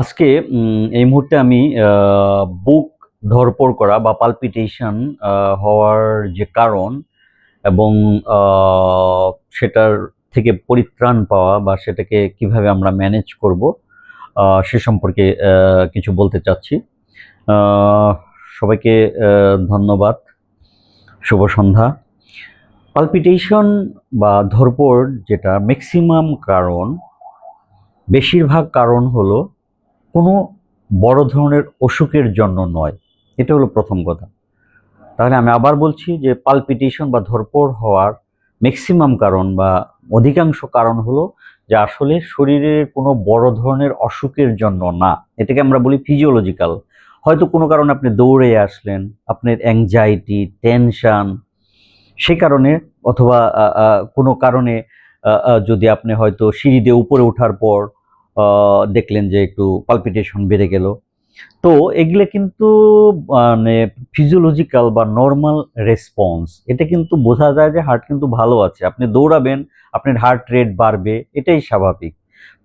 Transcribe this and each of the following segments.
আজকে এই মুহূর্তে আমি বুক ধরপড় করা বা পালপিটেশন হওয়ার যে কারণ এবং সেটার থেকে পরিত্রাণ পাওয়া বা সেটাকে কীভাবে আমরা ম্যানেজ করব সে সম্পর্কে কিছু বলতে চাচ্ছি। সবাইকে ধন্যবাদ। শুভ সন্ধ্যা। পালপিটেশন বা ধরপড় যেটা ম্যাক্সিমাম কারণ, বেশিরভাগ কারণ হলো কোনো বড় ধরনের অসুখের জন্য নয়। এটা হলো প্রথম কথা। তাহলে আমি আবার বলছি যে পালপিটেশন বা ধরপড় হওয়ার ম্যাক্সিমাম কারণ বা অধিকাংশ কারণ হলো যে আসলে শরীরের কোনো বড় ধরনের অসুখের জন্য না। এটাকে আমরা বলি ফিজিওলজিক্যাল হয়তো কোনো কারণে আপনি দৌড়ে আসলেন, আপনার অ্যাংজাইটি টেনশান সে কারণে অথবা কোনো কারণে যদি আপনি হয়তো সিঁড়ি দিয়ে উপরে ওঠার পর দেখলেন যে একটু পালপিটেশন বেড়ে গেল। তো এগুলো কিন্তু মানে ফিজিওলজিক্যাল বা নর্মাল রেসপন্স এটা কিন্তু বোঝা যায় যে হার্ট কিন্তু ভালো আছে। আপনি দৌড়াবেন, আপনার হার্ট রেট বাড়বে, এটাই স্বাভাবিক।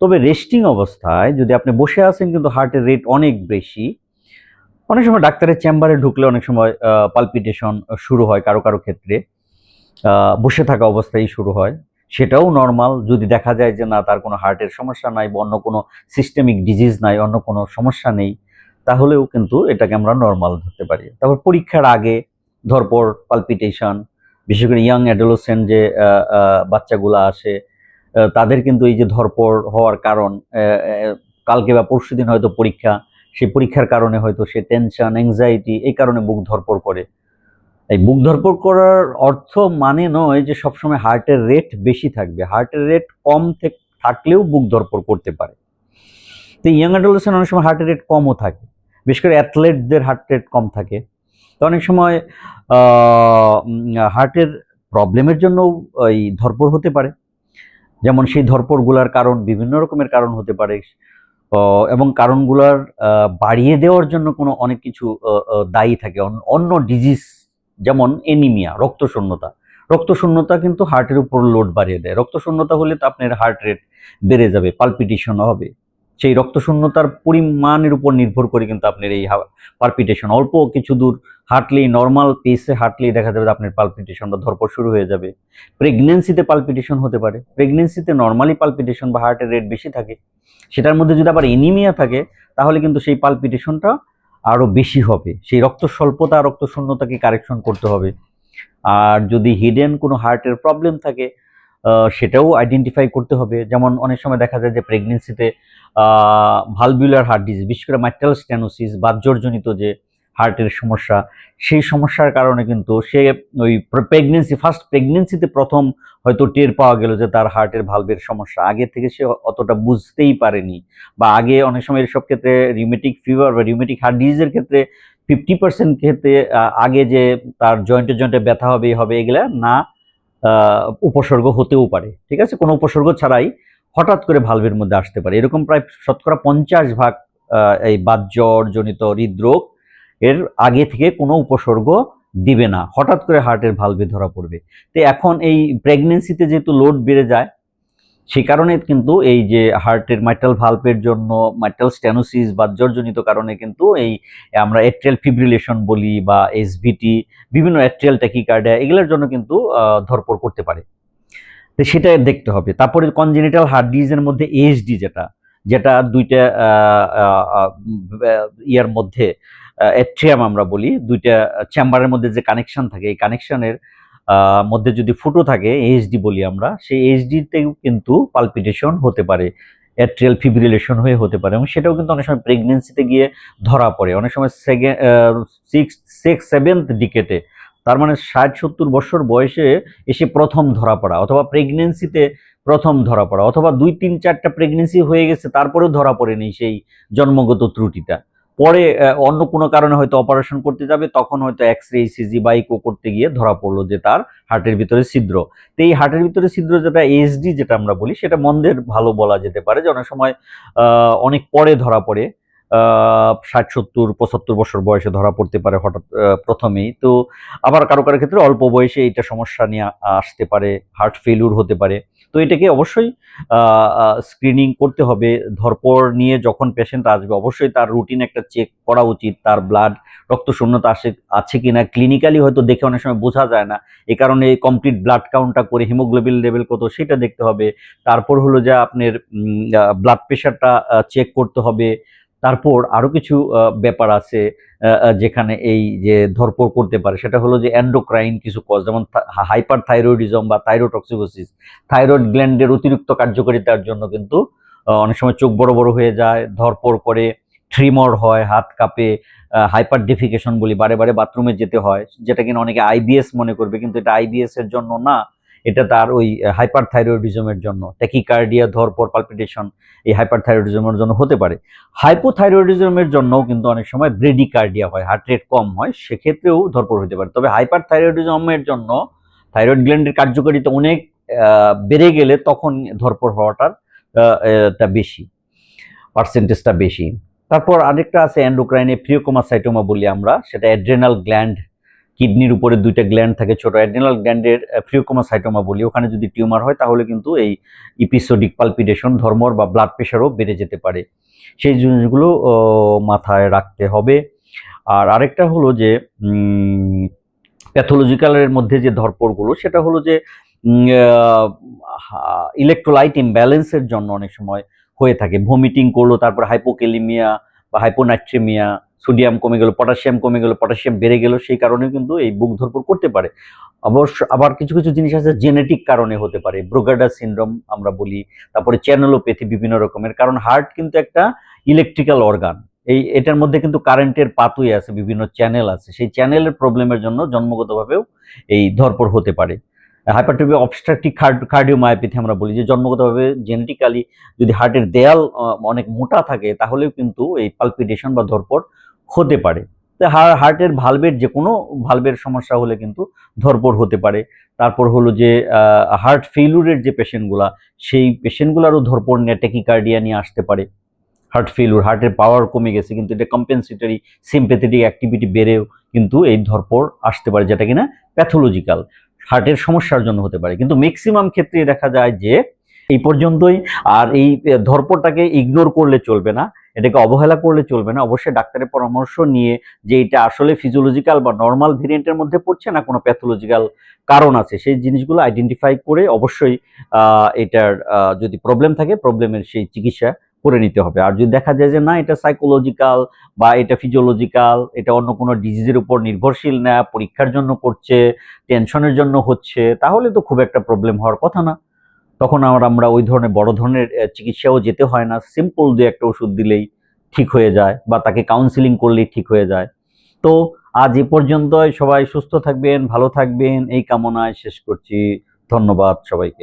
তবে রেস্টিং অবস্থায় যদি আপনি বসে আছেন কিন্তু হার্টের রেট অনেক বেশি, অনেক সময় ডাক্তারের চেম্বারে ঢুকলে অনেক সময় পালপিটেশন শুরু হয় কারও কারও ক্ষেত্রে। বসে থাকা অবস্থায় শুরু হয়। সেটাও নর্মাল যদি দেখা যায় যে না, তার কোনো হার্টের সমস্যা নাই বা অন্য কোনো সিস্টেমিক ডিজিজ নাই, অন্য কোনো সমস্যা নেই, তাহলেও কিন্তু এটাকে আমরা নর্মাল ধরতে পারি। তারপর পরীক্ষার আগে ধরপর পালপিটেশন বিশেষ করে ইয়াং অ্যাডোলসেন্ট যে বাচ্চাগুলো আসে তাদের কিন্তু এই যে ধরপড় হওয়ার কারণ কালকে বা পরশুদিন হয়তো পরীক্ষা, সেই পরীক্ষার কারণে হয়তো সে টেনশন অ্যাংজাইটি এই কারণে বুক ধরপড় করে। এই বুক ধরপড় করার অর্থ মানে নয় যে সবসময় হার্টের রেট বেশি থাকবে। হার্টের রেট কম থেকে থাকলেও বুক ধরপড় করতে পারে। তো ইয়াং অ্যাডোলেসেন্ট অনেক সময় হার্টের রেট কমও থাকে। বিশেষ করে অ্যাথলেটদের হার্ট রেট কম থাকে। তো অনেক সময় হার্টের প্রবলেমের জন্য এই ধরপড় হতে পারে। যেমন সেই ধরপড়গুলার কারণ বিভিন্ন রকমের কারণ হতে পারে। এবং কারণগুলার বাড়িয়ে দেওয়ার জন্য কোনো অনেক কিছু দায়ী থাকে। অন্য ডিজিজ যেমন এনিমিয়া রক্তশূন্যতা। রক্তশূন্যতা কিন্তু হার্টের উপর লোড বাড়িয়ে দেয়। রক্তশূন্যতা হলে তো আপনার হার্ট রেট বেড়ে যাবে পালপিটেশন হবে। সেই রক্তশূন্যতার পরিমাণের উপর নির্ভর করে কিন্তু আপনার এই পালপিটেশন অল্প কিছু দূর হাঁটলেই নর্মাল পেসে হাঁটলেই দেখা যাবে আপনার পালপিটেশন বা ধরপড় শুরু হয়ে যাবে। প্রেগনেন্সিতে পালপিটেশন হতে পারে। প্রেগনেন্সিতে নর্মালি পালপিটেশন বা হার্টের রেট বেশি থাকে। সেটার মধ্যে যদি আবার এনিমিয়া থাকে, তাহলে কিন্তু সেই পালপিটেশনটা আরও বেশি হবে। সেই রক্ত স্বল্পতা রক্ত শূন্যতাকে কারেকশন করতে হবে। আর যদি হিডেন কোনো হার্টের প্রবলেম থাকে সেটাও আইডেন্টিফাই করতে হবে। যেমন অনেক সময় দেখা যায় যে প্রেগনেন্সিতে ভালবিউলার হার্ট ডিজিজ বিশেষ করে মাইটাল স্ট্যানোসিস বাহ্যর্জনিত যে হার্টের সমস্যা, সেই সমস্যার কারণে কিন্তু সে ওই প্রেগনেন্সি ফার্স্ট প্রেগনেন্সিতে প্রথম হয়তো টের পাওয়া গেল যে তার হার্টের ভালভের সমস্যা। আগে থেকে সে অতটা বুঝতেই পারেনি বা আগে অনেক সময় এসব ক্ষেত্রে রিউমেটিক ফিভার বা রিউমেটিক হার্ট ডিজিজের ক্ষেত্রে ফিফটি পার্সেন্ট ক্ষেত্রে আগে যে তার জয়েন্টে জয়েন্টে ব্যথা হবে হবে, এগুলা না উপসর্গ হতেও পারে। ঠিক আছে? কোনো উপসর্গ ছাড়াই হঠাৎ করে ভালভের মধ্যে আসতে পারে। এরকম প্রায় শতকরা পঞ্চাশ ভাগ এই বাতজ্বরজনিত হৃদরোগ এর আগে থেকে কোনো উপসর্গ দিবে না। হঠাৎ করে হার্টের ভালভে ধরা পড়বে। তো এখন এই প্রেগনেন্সিতে যেহেতু লোড বেড়ে যায়, সেই কারণে কিন্তু এই যে হার্টের মাইটাল ভালভের জন্য মাইটাল স্ট্যানোসিস বা জর্জনিত কারণে কিন্তু এই আমরা এট্রিয়াল ফিব্রিলেশন বলি বা এসভিটি বিভিন্ন এট্রিয়াল ট্যাকিকার্ডিয়া এগুলোর জন্য কিন্তু ধরপড় করতে পারে। তো সেটা দেখতে হবে। তারপরে কনজেনিটাল হার্ট ডিজিজের মধ্যে এএসডি যেটা যেটা দুইটা ইয়ার মধ্যে এট্রিয়াম আমরা বলি। দুইটা চেম্বারের মধ্যে যে কানেকশন থাকে, এই কানেকশনের মধ্যে যদি ফুটো থাকে এইচডি বলি আমরা, সেই এইচডিতেও কিন্তু পালপিটেশন হতে পারে অ্যাট্রিয়াল ফিব্রিলেশন হয়ে হতে পারে এবং সেটাও কিন্তু অনেক সময় প্রেগনেন্সিতে গিয়ে ধরা পড়ে। অনেক সময় সেকেন্ড সিক্স সিক্স সেভেন্থ ডিকেটে তার মানে ষাট, সত্তর বছর বয়সে এসে প্রথম ধরা পড়া অথবা প্রেগনেন্সিতে প্রথম ধরা পড়া অথবা দুই, তিন, চারটা প্রেগনেন্সি হয়ে গেছে, তারপরেও ধরা পড়েনি সেই জন্মগত ত্রুটিটা। পরে অন্য কোনো কারণে হয়তো অপারেশন করতে যাবে, তখন হয়তো এক্স রে সিজি বা ইকো করতে গিয়ে ধরা পড়ল যে তার হার্টের ভিতরে ছিদ্র। তো এই হার্টের ভিতরে ছিদ্র যেটা এইচডি যেটা আমরা বলি, সেটা মন্দের ভালো বলা যেতে পারে যে অনেক সময় অনেক পরে ধরা পড়ে। ষাট, সত্তর, পঁচাত্তর বছর বয়সে ধরা পড়তে পারে হঠাৎ প্রথমেই। তো আবার কারও কারও ক্ষেত্রে অল্প বয়সে এইটা সমস্যা নিয়ে আসতে পারে হার্ট ফেলিউর হতে পারে। তো এটাকে অবশ্যই স্ক্রিনিং করতে হবে। ধরপর নিয়ে যখন পেশেন্ট আসবে, অবশ্যই তার রুটিন একটা চেক করা উচিত। তার ব্লাড রক্ত শূন্যতা আসে, আছে কিনা? ক্লিনিক্যালি হয়তো দেখে অনেক সময় বোঝা যায় না। এই কারণে কমপ্লিট ব্লাড কাউন্টটা করে হিমোগ্লোবিন লেভেল কত, সেটা দেখতে হবে। তারপর হলো যে আপনার ব্লাড প্রেশারটা চেক করতে হবে। তারপর আরও কিছু ব্যাপার আছে যেখানে এই যে ধরপড় করতে পারে, সেটা হলো যে অ্যান্ডোক্রাইন কিছু কজ যেমন হাইপার থাইরয়েডিজম বা থাইরোটক্সিকোসিস থাইরয়েড গ্ল্যান্ডের অতিরিক্ত কার্যকারিতার জন্য কিন্তু অনেক সময় চোখ বড় বড় হয়ে যায় ধরপড় করে ট্রিমর হয়, হাত কাঁপে হাইপার ডেফিকেশন বলি, বারে বারে বাথরুমে যেতে হয়, যেটা কিনা অনেকে আইবিএস মনে করবে, কিন্তু এটা আইবিএস এর জন্য না। এটা তার ওই হাইপার থাইরয়েডিজমের জন্য। ট্যাকিকার্ডিয়া ধরপর পালপিটেশন এই হাইপার থাইরয়েডিজমের জন্য হতে পারে। হাইপোথাইরয়েডিজমের জন্যও কিন্তু অনেক সময় ব্রেডিকার্ডিয়া হয় হার্ট রেট কম হয়, সেক্ষেত্রেও ধরপর হতে পারে। তবে হাইপার থাইরয়েডিজমের জন্য থাইরয়েড গ্ল্যান্ডের কার্যকারিতা অনেক বেড়ে গেলে তখন ধরপর হওয়াটার টা বেশি পার্সেন্টেজটা বেশি। তারপর আরেকটা আছে অ্যান্ডোক্রাইনে প্রিওকোমাসাইটোমা বলি আমরা, সেটা অ্যাড্রেনাল গ্ল্যান্ড কিডনির উপরে দুইটা গ্ল্যান্ড থাকে, ছোট অ্যাড্রেনাল গ্ল্যান্ডের প্রিওকোমাসাইটোমা বলি। ওখানে যদি টিউমার হয়, তাহলে কিন্তু এই ইপিসোডিক পালপিটেশন ধর্মর বা ব্লাড প্রেশারও বেড়ে যেতে পারে। সেই জিনিসগুলো মাথায় রাখতে হবে। আর আরেকটা হলো যে প্যাথোলজিক্যালের মধ্যে যে ধরপড়গুলো, সেটা হলো যে ইলেকট্রোলাইট ইমব্যালেন্সের জন্য অনেক সময় হয়ে থাকে। ভমিটিং করল, তারপর হাইপোকেলিমিয়া বা হাইপোনাইট্রেমিয়া সোডিয়াম কমে গেল, পটাশিয়াম কমে গেল, পটাশিয়াম বেড়ে গেল, সেই কারণে কিন্তু এই বুক ধরপড় করতে পারে। অবশ্য আবার কিছু কিছু জিনিস আছে জেনেটিক কারণে হতে পারে, ব্রোগাডা সিনড্রোম আমরা বলি, তারপরে চ্যানেলোপ্যাথি বিভিন্ন রকমের, কারণ হার্ট কিন্তু একটা ইলেকট্রিক্যাল অর্গান। এই এটার মধ্যে কিন্তু কারেন্টের পাতুই আছে, বিভিন্ন চ্যানেল আছে, সেই চ্যানেলের প্রবলেমের জন্য জন্মগতভাবেও এই ধরপর হতে পারে। হাইপারটোপি অবস্ট্রাকটিভ কার্ডিওমায়োপ্যাথি আমরা বলি, যে জন্মগতভাবে জেনেটিক্যালি যদি হার্টের দেয়াল অনেক মোটা থাকে, তাহলেও কিন্তু এই পালপিটেশন বা ধরপড় হতে পারে। হার্টের ভালভের যে কোনো ভালভের সমস্যা হলে কিন্তু ধরপড় হতে পারে। তারপর হলো যে হার্ট ফেলুরের যে পেশেন্টগুলা সেই পেশেন্টগুলারও ধরপড় নিয়ে ট্যাকিকার্ডিয়া নিয়ে আসতে পারে। হার্ট ফেলুর হার্টের পাওয়ার কমে গেছে, কিন্তু এটা কম্পেনসেটরি সিম্পেথেটিক অ্যাক্টিভিটি বেড়েও কিন্তু এই ধরপড় আসতে পারে, যেটা কিনা প্যাথোলজিক্যাল হার্টের সমস্যার জন্য হতে পারে। কিন্তু ম্যাক্সিমাম ক্ষেত্রে দেখা যায় যে, এই পর্যন্তই, আর এই ধরপড়টাকে ইগনোর করলে চলবে না। এটাকে অবহেলা করলে চলবে না। অবশ্যই ডাক্তারের পরামর্শ নিয়ে যে এটা আসলে ফিজিওলজিক্যাল বা নর্মাল ভেরিয়েন্টের মধ্যে পড়ছে না কোনো প্যাথোলজিক্যাল কারণ আছে, সেই জিনিসগুলো আইডেন্টিফাই করে অবশ্যই এটার যদি প্রবলেম থাকে প্রবলেমের সেই চিকিৎসা করে নিতে হবে। আর যদি দেখা যায় যে না, এটা সাইকোলজিক্যাল বা এটা ফিজিওলজিক্যাল এটা অন্য কোনো ডিজিজের উপর নির্ভরশীল না, পরীক্ষার জন্য করছে টেনশনের জন্য হচ্ছে, তাহলে তো খুব একটা প্রবলেম হওয়ার কথা না। তখন আমরা আমরা ওই ধরনের বড় ধরনের চিকিৎসাও যেতে হয় না। সিম্পল দু একটা ওষুধ দিলেই ঠিক হয়ে যায় বা তাকে কাউন্সিলিং করলেই ঠিক হয়ে যায়। তো আজ এ পর্যন্তই। সবাই সুস্থ থাকবেন, ভালো থাকবেন। এই কামনায় শেষ করছি। ধন্যবাদ সবাইকে।